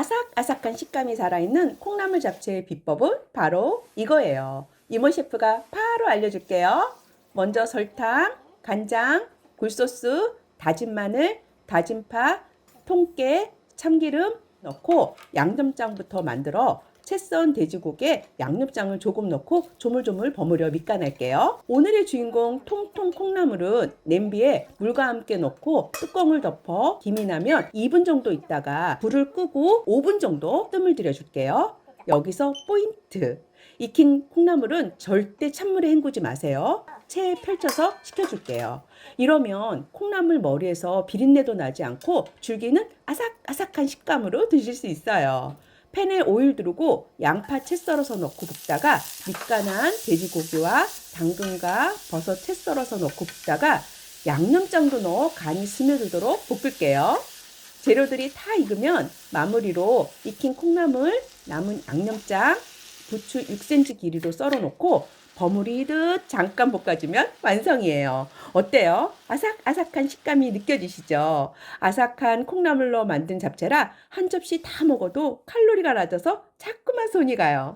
아삭아삭한 식감이 살아있는 콩나물 잡채의 비법은 바로 이거예요. 이모 셰프가 바로 알려줄게요. 먼저 설탕, 간장, 굴소스, 다진 마늘, 다진 파, 통깨, 참기름 넣고 양념장부터 만들어 채썬 돼지고기에 양념장을 조금 넣고 조물조물 버무려 밑간할게요. 오늘의 주인공 통통 콩나물은 냄비에 물과 함께 넣고 뚜껑을 덮어 김이 나면 2분 정도 있다가 불을 끄고 5분 정도 뜸을 들여줄게요. 여기서 포인트. 익힌 콩나물은 절대 찬물에 헹구지 마세요. 체에 펼쳐서 식혀줄게요. 이러면 콩나물 머리에서 비린내도 나지 않고 줄기는 아삭아삭한 식감으로 드실 수 있어요. 팬에 오일 두르고 양파 채 썰어서 넣고 볶다가 밑간한 돼지고기와 당근과 버섯 채 썰어서 넣고 볶다가 양념장도 넣어 간이 스며들도록 볶을게요. 재료들이 다 익으면 마무리로 익힌 콩나물, 남은 양념장, 부추 6cm 길이로 썰어 놓고 버무리듯 잠깐 볶아주면 완성이에요. 어때요? 아삭아삭한 식감이 느껴지시죠? 아삭한 콩나물로 만든 잡채라 한 접시 다 먹어도 칼로리가 낮아서 자꾸만 손이 가요.